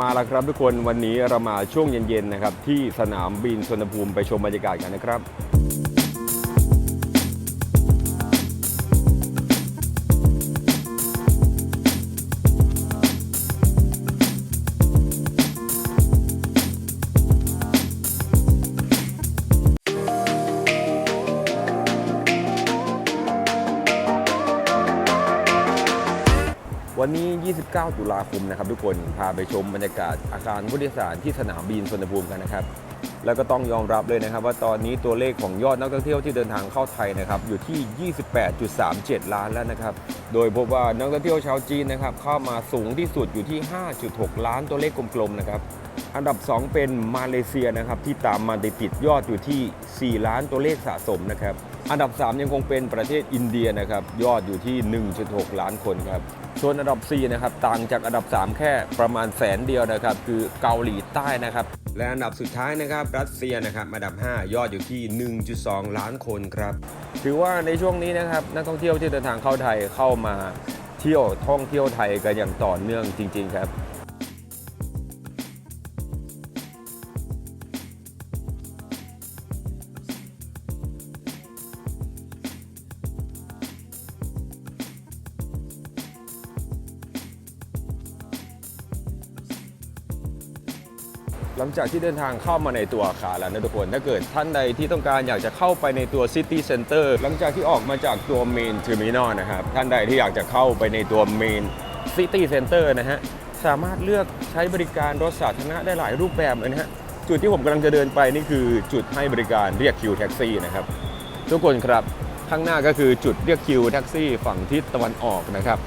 มาแล้วครับทุกคนวันนี้เรามาช่วงเย็นๆนะครับที่สนามบินสุวรรณภูมิไปชมบรรยากาศกันนะครับ วันนี้ 29 ตุลาคมนะครับทุกคน พาไปชมบรรยากาศอาคารผู้โดยสารที่สนามบินสุวรรณภูมิกันนะครับ แล้วก็ต้องยอมรับเลยนะครับว่าตอนนี้ตัวเลขของยอดนักท่องเที่ยวที่เดินทางเข้าไทยนะครับอยู่ที่ 28.37 ล้านแล้วนะครับ โดยพบว่านักท่องเที่ยวชาวจีนนะครับเข้ามาสูงที่สุดอยู่ที่ 5.6 ล้านตัวเลขกลมๆนะครับ อันดับ 2 เป็นมาเลเซียนะครับที่ตามมาติดๆยอดอยู่ที่ 4 ล้านตัวเลขสะสมนะครับ อันดับ 3 ยังคงเป็นประเทศอินเดียนะครับยอดอยู่ที่ 1.6 ล้านคนครับ ส่วนอันดับ 4 นะครับ ต่างจากอันดับ 3 แค่ประมาณแสนเดียวนะครับ คือเกาหลีใต้นะครับ และอันดับสุดท้ายนะครับ รัสเซียนะครับอันดับ 5 ยอดอยู่ที่ 1.2 ล้านคนครับ ถือว่าในช่วงนี้นะครับ นักท่องเที่ยวที่เดินทางเข้าไทยเข้ามาเที่ยวท่องเที่ยวไทยกันอย่างต่อเนื่องจริง ๆ ครับ หลังจากที่เดินทางเข้ามาในตัวอาคารแล้วนะทุกคน ถ้าเกิดท่านใดที่ต้องการอยากจะเข้าไปในตัว City Center หลังจากที่ออกมาจากตัว Main Terminal นะครับ ท่านใดที่อยากจะเข้าไปในตัว Main City Center นะฮะ สามารถเลือกใช้บริการรถสาธารณะได้หลายรูปแบบเลยนะฮะ จุดที่ผมกำลังจะเดินไปนี่คือจุดให้บริการเรียกคิวแท็กซี่นะครับ ทุกคนครับข้างหน้าก็คือจุดเรียกคิวแท็กซี่ฝั่งทิศตะวันออกนะครับ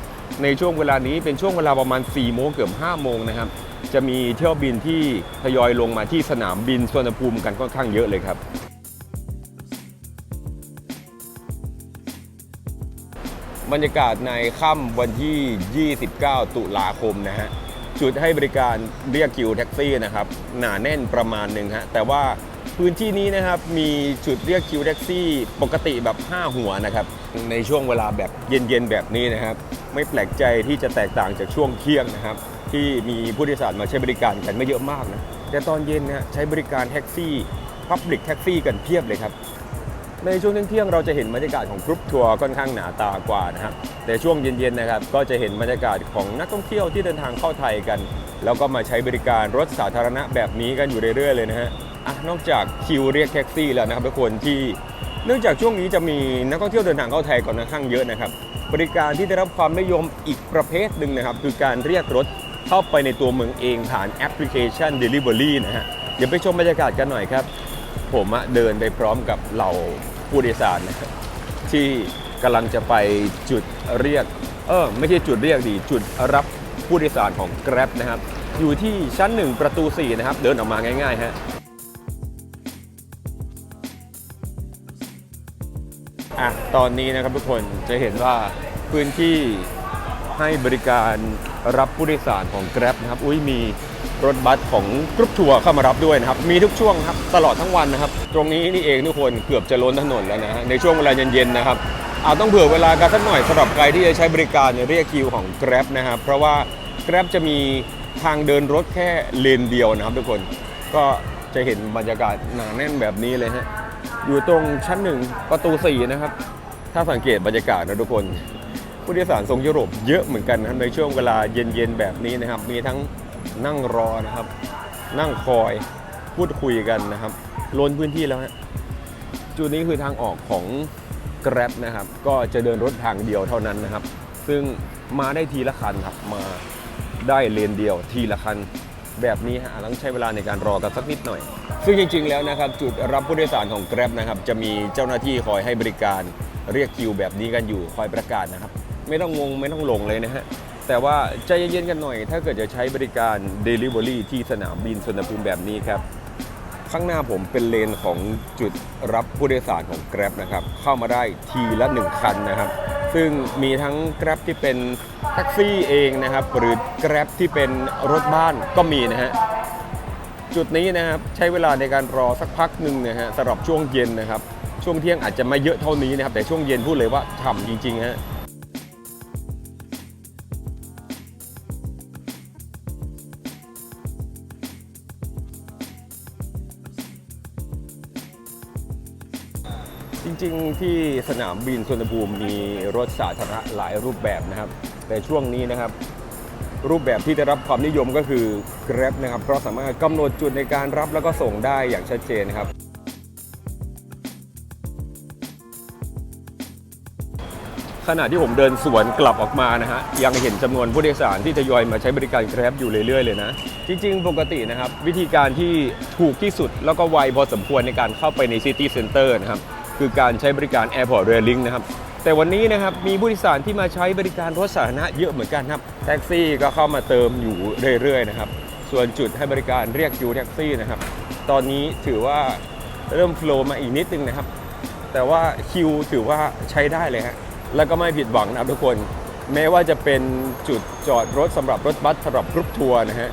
ในช่วงเวลานี้เป็นช่วงเวลาประมาณ4โมงเกือบ5โมงนะครับ จะมีเที่ยวบินที่ทยอยลงมาที่สนามบินสุวรรณภูมิกันค่อนข้างเยอะเลยครับ บรรยากาศในค่ำวันที่ 29 ตุลาคมนะฮะจุดให้บริการเรียกคิวแท็กซี่นะครับหนาแน่นประมาณหนึ่งฮะแต่ว่าพื้นที่นี้นะครับมีจุดเรียกคิวแท็กซี่ปกติแบบ 5 หัวนะครับในช่วงเวลาแบบเย็นๆแบบนี้นะครับ ไม่แปลกใจที่จะแตกต่างจากช่วงเที่ยงนะครับ ที่มีผู้โดยสารมาใช้บริการกันไม่เยอะมากนะแต่ตอนเย็นนะใช้บริการแท็กซี่พับลิกแท็กซี่กันเพียบเลยครับ ในช่วงเที่ยงเราจะเห็นบรรยากาศของกรุ๊ปทัวร์ค่อนข้างหนาตากว่านะครับแต่ช่วงเย็นๆนะครับ ก็จะเห็นบรรยากาศของนักท่องเที่ยวที่เดินทางเข้าไทยกัน แล้วก็มาใช้บริการรถสาธารณะแบบนี้กันอยู่เรื่อยๆเลยนะฮะอะนอกจากคิวเรียกแท็กซี่แล้วนะครับทุกคนที่เนื่องจากช่วงนี้จะมีนักท่องเที่ยวเดินทางเข้าไทยก่อนค่อนข้างเยอะนะครับ บริการที่ได้รับความนิยมอีกประเภทหนึ่งนะครับ คือการเรียกรถ เข้าไปในตัวเมืองเองผ่านแอปพลิเคชัน Delivery นะฮะ เดี๋ยวไปชมบรรยากาศกันหน่อยครับ ผมเดินไปพร้อมกับเหล่าผู้โดยสารนะครับที่กำลังจะไปจุดเรียก เออไม่ใช่จุดเรียกดี จุดรับผู้โดยสารของ Grab นะครับ อยู่ที่ชั้น 1 ประตู 4 นะครับ เดินออกมาง่ายๆฮะอะตอนนี้นะครับทุกคนจะเห็นว่าพื้นที่ ให้บริการรับผู้โดยสารของ Grab นะครับ อุ้ยมีรถบัสของกรุ๊ปทัวร์เข้ามารับด้วยนะครับ มีทุกช่วงครับตลอดทั้งวันนะครับ ตรงนี้นี่เองทุกคนเกือบจะล้นถนนแล้วนะฮะในช่วงเวลาเย็นๆนะครับอาจต้องเผื่อเวลากันสักหน่อยสำหรับใครที่จะใช้บริการเรียกคิวของ Grab นะครับ เพราะว่า Grab จะมีทางเดินรถแค่เลนเดียวนะครับทุกคนก็จะเห็นบรรยากาศหนาแน่นแบบนี้เลยฮะอยู่ตรงชั้นหนึ่งประตู4นะครับถ้าสังเกตบรรยากาศนะทุกคน ผู้โดยสารทรงยุโรปเยอะเหมือนกันนะครับในช่วงเวลาเย็นๆแบบนี้นะครับ มีทั้งนั่งรอนะครับ นั่งคอยพูดคุยกันนะครับล้นพื้นที่แล้วฮะจุดนี้คือทางออกของ Grab นะครับ ก็จะเดินรถทางเดียวเท่านั้นนะครับ ซึ่งมาได้ทีละคันครับมาได้เลนเดียวทีละคันแบบนี้ฮะต้องใช้เวลาในการรอกันสักนิดหน่อย ซึ่งจริง ๆ แล้วนะครับ จุดรับผู้โดยสารของ Grab นะครับ จะมีเจ้าหน้าที่คอยให้บริการเรียกคิวแบบนี้กันอยู่คอยประกาศนะครับ ไม่ต้องงงไม่ต้องหลงเลยนะฮะ แต่ว่าใจเย็นๆกันหน่อย ถ้าเกิดจะใช้บริการ Delivery ที่สนามบินสุวรรณภูมิแบบนี้ครับ ข้างหน้าผมเป็นเลนของจุดรับผู้โดยสารของ Grab นะครับ เข้ามาได้ทีละ 1 คันนะครับ ซึ่งมีทั้ง Grab ที่เป็นแท็กซี่เองนะครับ หรือ Grab ที่เป็นรถบ้านก็มีนะฮะจุดนี้นะครับใช้เวลาในการรอสักพักหนึ่งนะฮะสำหรับช่วงเย็นนะครับ ช่วงเที่ยงอาจจะไม่เยอะเท่านี้นะครับ แต่ช่วงเย็นพูดเลยว่าฉ่ำจริงๆฮะ ริง ๆ ที่สนามบินสุวรรณภูมิมีรถสาธารณะหลายรูปแบบนะครับ แต่ช่วงนี้นะครับ รูปแบบที่ได้รับความนิยมก็คือ Grab นะครับ เพราะสามารถกำหนดจุดในการรับแล้วก็ส่งได้อย่างชัดเจนนะครับ ขณะที่ผมเดินสวนกลับออกมานะฮะยังเห็นจำนวนผู้โดยสารที่ทยอยมาใช้บริการ Grab อยู่เรื่อยๆเลยนะ จริง ๆ ปกตินะครับ วิธีการที่ถูกที่สุดแล้วก็ไวพอสมควรในการเข้าไปใน City Center นะครับ คือการใช้บริการ Airport Rail Link นะครับ แต่วันนี้นะครับมีผู้โดยสารที่มาใช้บริการรถสาธารณะเยอะเหมือนกันครับ แท็กซี่ก็เข้ามาเติมอยู่เรื่อยๆนะครับ ส่วนจุดให้บริการเรียกคิวแท็กซี่นะครับ ตอนนี้ถือว่าเริ่มโฟล์มาอีกนิดนึงนะครับ แต่ว่าคิวถือว่าใช้ได้เลยฮะ แล้วก็ไม่ผิดหวังนะครับทุกคน แม้ว่าจะเป็นจุดจอดรถสำหรับรถบัสสำหรับกรุ๊ปทัวร์นะฮะ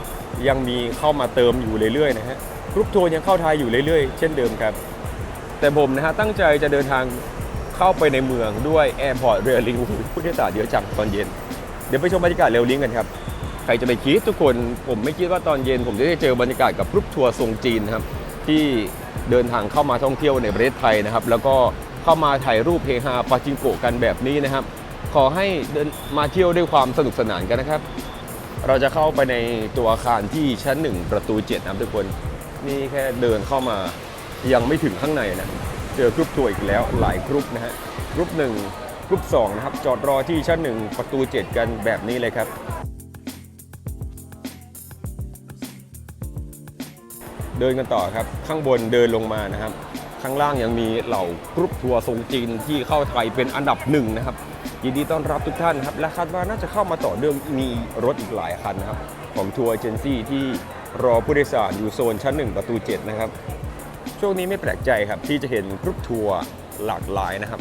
ยังมีเข้ามาเติมอยู่เรื่อยๆนะฮะ กรุ๊ปทัวร์ยังเข้าไทยอยู่เรื่อยๆ เช่นเดิมครับ แต่ผมนะฮะตั้งใจจะเดินทางเข้าไปในเมืองด้วยแอร์พอร์ตเรือลิงผู้โดยสารเยอะจังตอนเย็น เดี๋ยวไปชมบรรยากาศเรลลิงกันครับ ใครจะไปคิดทุกคนผมไม่คิดว่าตอนเย็น ผมจะได้เจอบรรยากาศกับรุปทัวร์ทรงจีนครับที่เดินทางเข้ามาท่องเที่ยวในประเทศไทยนะครับ แล้วก็เข้ามาถ่ายรูปเฮฮาปาจิงโกกันแบบนี้นะครับ ขอให้เดินมาเที่ยวด้วยความสนุกสนานกันนะครับ เราจะเข้าไปในตัวอาคารที่ชั้นหนึ่งประตู7นะครับทุกคนนี่แค่เดินเข้ามา ยังไม่ถึงข้างในนะเจอกรุ๊ปทัวร์อีกแล้วหลายกรุ๊ปนะฮะกรุ๊ปหนึ่งกรุ๊ปสองนะครับจอดรอที่ชั้นหนึ่งประตู7กันแบบนี้เลยครับ เดินกันต่อครับข้างบนเดินลงมานะครับ ข้างล่างยังมีเหล่ากรุ๊ปทัวร์ทรงจีนที่เข้าไทยเป็นอันดับหนึ่งนะครับยินดีต้อนรับทุกท่านครับและคาดว่าน่าจะเข้ามาต่อเนื่องมีรถอีกหลายคันนะครับของทัวร์เอเจนซี่ที่รอผู้โดยสารอยู่โซนชั้น 1 ประตู 7 นะครับ ช่วงนี้ไม่แปลกใจครับที่จะเห็นกรุ๊ปทัวร์หลากหลายนะครับ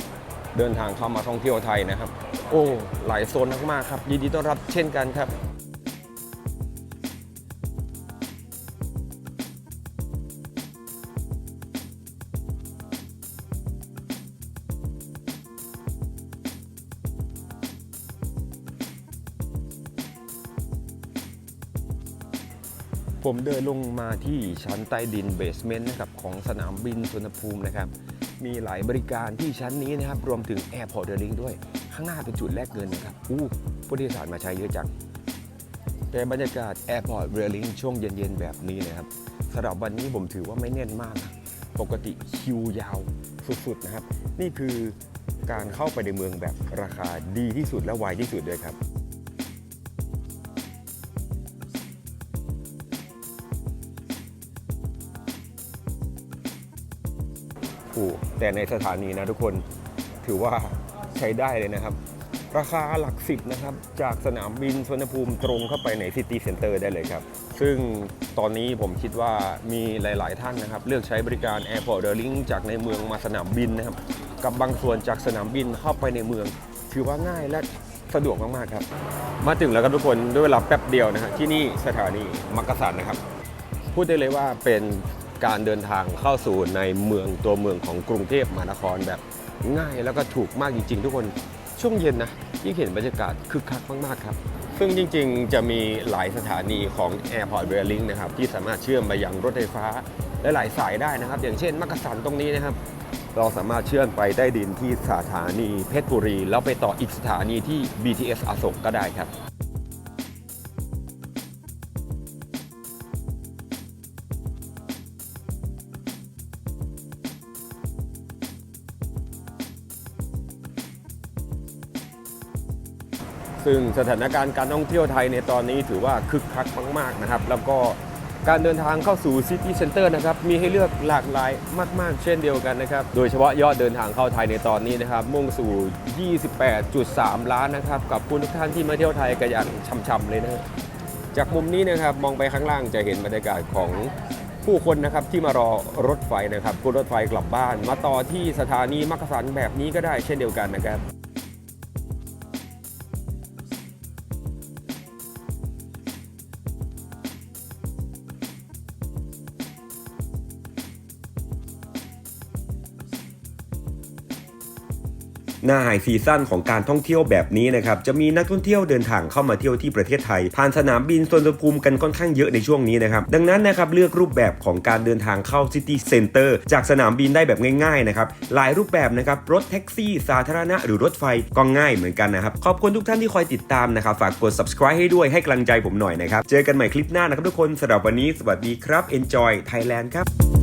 เดินทางเข้ามาท่องเที่ยวไทยนะครับ โอ้หลายโซนมากๆครับยินดีต้อนรับเช่นกันครับ ผมเดินลงมาที่ชั้นใต้ดินเบสเมนต์นะครับของสนามบินสุวรรณภูมินะครับ มีหลายบริการที่ชั้นนี้นะครับ รวมถึง Airport r a i l i n g ด้วย ข้างหน้าเป็นจุดแลกเงินนะครับ อู้ผู้โดยสารมาใช้เยอะจัง แต่บรรยากาศ Airport r a i l i n g ช่วงเย็นๆ แบบนี้นะครับสำหรับวันนี้ผมถือว่าไม่แน่นมากนะปกติคิวยาวสุดๆนะครับ นี่คือการเข้าไปในเมืองแบบราคาดีที่สุดและไวที่สุดเลยครับ โอ้แต่ในสถานีนะทุกคนถือว่าใช้ได้เลยนะครับ ราคาหลักสิบนะครับ จากสนามบินสุวรรณภูมิตรงเข้าไปในซิตี้เซ็นเตอร์ได้เลยครับ ซึ่งตอนนี้ผมคิดว่ามีหลาย ๆ ท่านนะครับ เลือกใช้บริการ Airport r a i l i n g จากในเมืองมาสนามบินนะครับ กับบางส่วนจากสนามบินเข้าไปในเมือง ถือว่าง่ายและสะดวกมาก ๆ ครับ มาถึงแล้วครับทุกคนด้วยเวลาแป๊บเดียวนะฮะที่นี่สถานีมักกะสันนะครับ พูดได้เลยว่าเป็น การเดินทางเข้าสู่ในเมืองตัวเมืองของกรุงเทพมหานครแบบง่ายแล้วก็ถูกมากจริง ๆ ทุกคนช่วงเย็นนะยิ่งเห็นบรรยากาศคึกคักมากๆครับ ซึ่งจริงๆ จะมีหลายสถานีของ Airport Rail Link นะครับที่สามารถเชื่อมไปยังรถไฟฟ้าหลายสายได้นะครับ อย่างเช่นมักกะสันตรงนี้นะครับ เราสามารถเชื่อมไปได้ดินที่สถานีเพชรบุรี แล้วไปต่ออีกสถานีที่ BTS อโศกก็ได้ครับ ซึ่งสถานการณ์การท่องเที่ยวไทยในตอนนี้ถือว่าคึกคักมากๆนะครับ แล้วก็การเดินทางเข้าสู่ซิตี้เซ็นเตอร์นะครับมีให้เลือกหลากหลายมาก ๆ เช่นเดียวกันนะครับ โดยเฉพาะยอดเดินทางเข้าไทยในตอนนี้นะครับ มุ่งสู่ 28.3 ล้านนะครับกับคุณทุกท่านที่มาเที่ยวไทยกันอย่างช่ำๆเลยนะจากมุมนี้นะครับมองไปข้างล่างจะเห็นบรรยากาศของผู้คนนะครับที่มารอรถไฟนะครับขึ้นรถไฟกลับบ้าน มาต่อที่สถานีมักกะสันแบบนี้ก็ได้เช่นเดียวกันนะครับ หน้าไฮซีซั่นของการท่องเที่ยวแบบนี้นะครับจะมีนักท่องเที่ยวเดินทางเข้ามาเที่ยวที่ประเทศไทย ผ่านสนามบินสวนภูมิกันค่อนข้างเยอะในช่วงนี้นะครับดังนั้นนะครับเลือกรูปแบบของการเดินทางเข้าซิตี้เซ็นเตอร์จากสนามบินได้แบบง่ายๆนะครับหลายรูปแบบนะครับรถแท็กซี่ สาธารณะหรือรถไฟก็ง่ายเหมือนกันนะครับขอบคุณทุกท่านที่คอยติดตามนะครับฝากกด subscribe ให้ด้วยให้กำลังใจผมหน่อยนะครับเจอกันใหม่คลิปหน้านะครับทุกคนสำหรับวันนี้สวัสดีครับ enjoy Thailand ครับ